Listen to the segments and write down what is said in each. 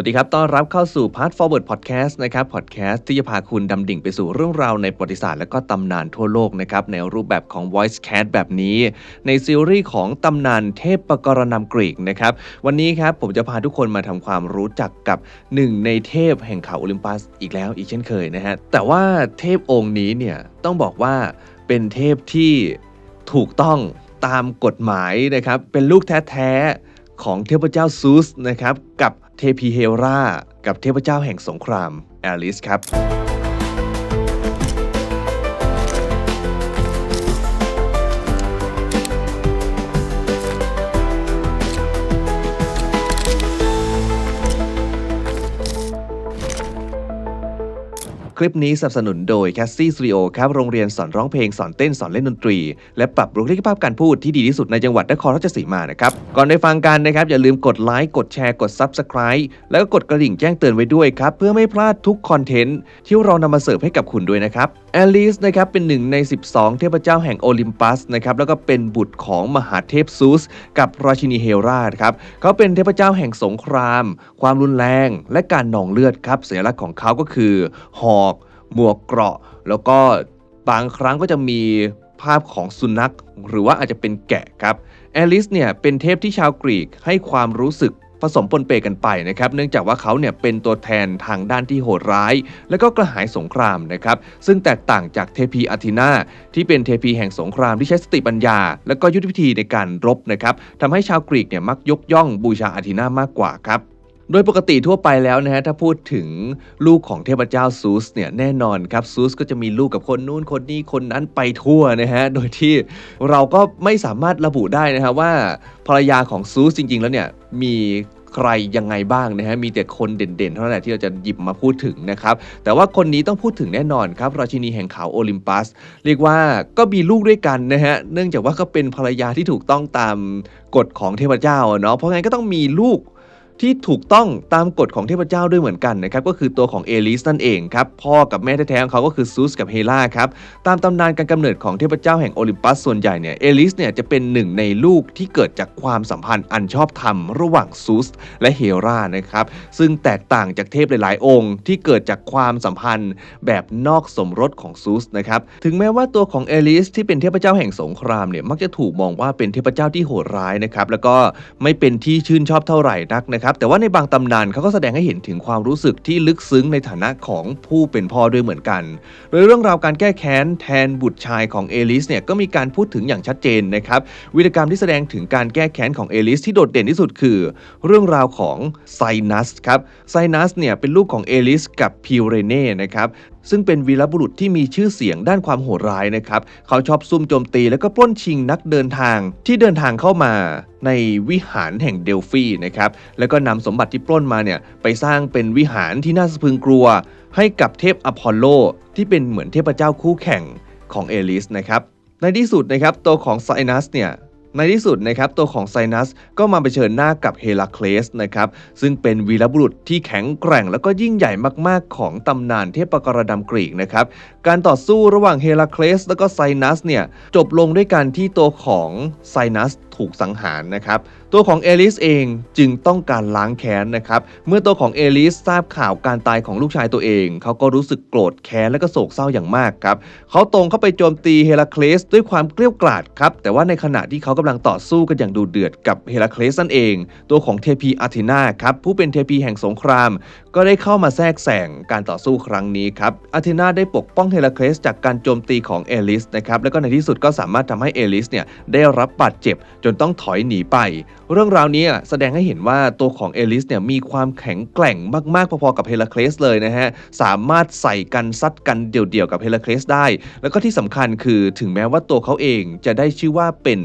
วัสดีครับ ต้อนรับเข้าสู่ Part Forward Podcast นะครับ Podcast ที่จะพาคุณดำดิ่งไปสู่เรื่องราวในประวัติศาสตร์และก็ตำนานทั่วโลกนะครับ ในรูปแบบของ Voice Cast แบบนี้ ในซีรีส์ของตำนานเทพปกรณำกรีกนะครับ วันนี้ครับผมจะพาทุกคนมาทำความรู้จักกับหนึ่งในเทพแห่งเขาโอลิมปัสอีกแล้วอีกเช่นเคยนะฮะ แต่ว่าเทพองค์นี้เนี่ยต้องบอกว่าเป็นเทพที่ถูกต้องตามกฎหมายนะครับ เป็นลูกแท้ๆของเทพเจ้าซูสนะครับกับ เทพีเฮรา กับเทพเจ้าแห่งสงครามแอลิสครับ คลิปนี้สนับสนุนโดย c a s ซี่สตูดิโอครับโรงเรียนสอนร้องเพลงสอนเต้นสอนเล่นดนตรี และปรับบุคลิกภาพการพูดที่ดีที่สุดในจังหวัดนครราชสีมานะครับ ก่อนได้ฟังกันนะครับ อย่าลืมกดไลค์กดแชร์กด Subscribe แล้วก็กดกระดิ่งแจ้งเตือนไว้ด้วยครับ เพื่อไม่พลาดทุกคอนเทนต์ที่เรานำมาเสิร์ฟให้กับคุณด้วยนะครับแอลิสนะครับเป็นหนึ่งใน 12 เทพเจ้าแห่งโอลิมปัสนะครับแล้วก็เป็นบุตรของมหาเทพซูส กับราชินีเฮราครับเขาเป็นเทพเจ้าแห่งสงคราม ความรุนแรง และการหนองเลือดครับสัญลักษณ์ของเขาก็คือ หอก หมวกเกราะ แล้วก็บางครั้งก็จะมีภาพของสุนัข หรือว่าอาจจะเป็นแกะครับแอลิสเนี่ยเป็นเทพที่ชาวกรีกให้ความรู้สึก ผสมปนเปกันไปนะครับเนื่องจากว่าเขาเนี่ยเป็นตัวแทนทางด้านที่โหดร้าย และก็กระหายสงครามนะครับซึ่งแตกต่างจากเทพีอาทินาที่เป็นเทพีแห่งสงครามที่ใช้สติปัญญา และก็ยุทธวิธีในการรบนะครับทำให้ชาวกรีกเนี่ยมักยกย่องบูชาอาทินามากกว่าครับ โดยปกติทั่วไปแล้วนะฮะถ้าพูดถึงลูกของเทพเจ้าซูสเนี่ยแน่นอนครับซูสก็จะมีลูกกับคนนู้นคนนี้คนนั้นไปทั่วนะฮะโดยที่เราก็ไม่สามารถระบุได้นะฮะว่าภรรยาของซูสจริง ๆ แล้วเนี่ยมีใครยังไงบ้างนะฮะ มีแต่คนเด่นๆ เท่านั้นแหละที่เราจะหยิบมาพูดถึงนะครับ แต่ว่าคนนี้ต้องพูดถึงแน่นอนครับ ราชินีแห่งเขาโอลิมปัส เรียกว่าก็มีลูกด้วยกันนะฮะ เนื่องจากว่าก็เป็นภรรยาที่ถูกต้องตามกฎของเทพเจ้าเนาะ เพราะงั้นก็ต้องมีลูก ที่ถูกต้องตามกฎของเทพเจ้าด้วยเหมือนกันนะครับก็คือตัวของเอลิสนั่นเองครับพ่อกับแม่แท้ๆของเขาก็คือซูสกับเฮราครับตามตำนานการกำเนิดของเทพเจ้าแห่งโอลิมปัสส่วนใหญ่เนี่ยเอลิสเนี่ยจะเป็นหนึ่งในลูกที่เกิดจากความสัมพันธ์อันชอบธรรมระหว่างซูสและเฮรานะครับซึ่งแตกต่างจากเทพหลายๆ องค์ ที่เกิดจากความสัมพันธ์แบบนอกสมรสของซูสนะครับถึงแม้ว่าตัวของเอลิสที่เป็นเทพเจ้าแห่งสงครามเนี่ยมักจะถูกมองว่าเป็นเทพเจ้าที่โหดร้ายนะครับแล้วก็ไม่เป็นที่ชื่นชอบเท่าไหร่นักนะครับนะครับแต่ว่าในบางตำนานเขาก็แสดงให้เห็นถึงความรู้สึกที่ลึกซึ้งในฐานะของผู้เป็นพ่อด้วยเหมือนกัน โดยเรื่องราวการแก้แค้นแทนบุตรชายของเอลิสเนี่ยก็มีการพูดถึงอย่างชัดเจนนะครับวิธีกรรมที่แสดงถึงการแก้แค้นของเอลิสที่โดดเด่นที่สุดคือ เรื่องราวของไซนัสครับไซนัสเนี่ยเป็นลูกของเอลิสกับพิวเรเน่นะครับ ซึ่งเป็นวีรบุรุษที่มีชื่อเสียงด้านความโหดร้ายนะครับ เขาชอบซุ่มโจมตีแล้วก็ปล้นชิงนักเดินทางที่เดินทางเข้ามาในวิหารแห่งเดลฟีนะครับ แล้วก็นำสมบัติที่ปล้นมาเนี่ยไปสร้างเป็นวิหารที่น่าสะพึงกลัว ให้กับเทพอพอลโล ที่เป็นเหมือนเทพเจ้าคู่แข่งของเอลิสนะครับ ในที่สุดนะครับตัวของไซนัสเนี่ย ในที่สุดนะครับตัวของไซนัสก็มาไปเชิญหน้ากับเฮราเคลสนะครับซึ่งเป็นวีรบุรุษที่แข็งแกร่งแล้วก็ยิ่งใหญ่มากๆ ของตำนานเทพกรดำกรีกนะครับการต่อสู้ระหว่างเฮราเคลสแล้วก็ไซนัสเนี่ยจบลงด้วยการที่ตัวของไซนัส ถูกสังหารนะครับ ตัวของเอลิสเองจึงต้องการล้างแค้นนะครับ เมื่อตัวของเอลิสทราบข่าวการตายของลูกชายตัวเอง เขาก็รู้สึกโกรธแค้นและก็โศกเศร้าอย่างมากครับ เขาตรงเข้าไปโจมตีเฮราเคลสด้วยความเกลี้ยกล่อดครับ แต่ว่าในขณะที่เขากำลังต่อสู้กันอย่างดูเดือดกับเฮราเคลสนั่นเอง ตัวของเทพีอาทินาครับผู้เป็นเทพีแห่งสงคราม ก็ได้เข้ามาแทรกแซงการต่อสู้ครั้งนี้ครับอาทินาได้ปกป้องเฮราเคลสจากการโจมตีของเอลิสนะครับแล้วก็ในที่สุดก็สามารถทำให้เอลิสเนี่ยได้รับบาดเจ็บจนต้องถอยหนีไป เรื่องราวนี้แสดงให้เห็นว่าตัวของเอลิสเนี่ยมีความแข็งแกร่งมากๆ พอๆกับเฮราเคลสเลยนะฮะ สามารถใส่กันซัดกันเดี่ยวๆกับเฮราเคลสได้ แล้วก็ที่สำคัญคือถึงแม้ว่าตัวเขาเองจะได้ชื่อว่าเป็น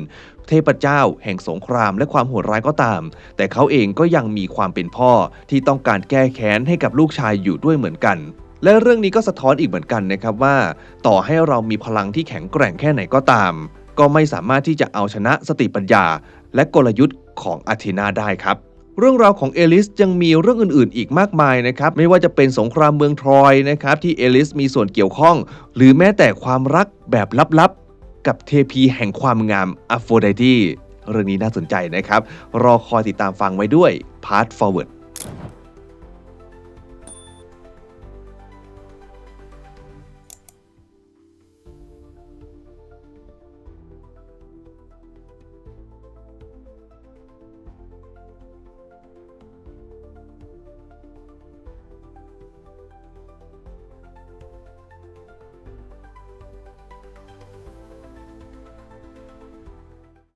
เทพเจ้าแห่งสงครามและความโหดร้ายก็ตาม แต่เขาเองก็ยังมีความเป็นพ่อที่ต้องการแก้แค้นให้กับลูกชายอยู่ด้วยเหมือนกันและเรื่องนี้ก็สะท้อนอีกเหมือนกันนะครับว่า ต่อให้เรามีพลังที่แข็งแกร่งแค่ไหนก็ตาม ก็ไม่สามารถที่จะเอาชนะสติปัญญา และกลยุทธ์ของอาเทนาได้ครับเรื่องราวของเอลิสยังมีเรื่องอื่นๆ อีกมากมายนะครับ ไม่ว่าจะเป็นสงครามเมืองทรอยนะครับที่เอลิสมีส่วนเกี่ยวข้อง หรือแม้แต่ความรักแบบลับๆ กับเทพีแห่งความงามอโฟไดตีเรื่องนี้น่าสนใจนะครับ รอคอยติดตามฟังไว้ด้วย Part Forward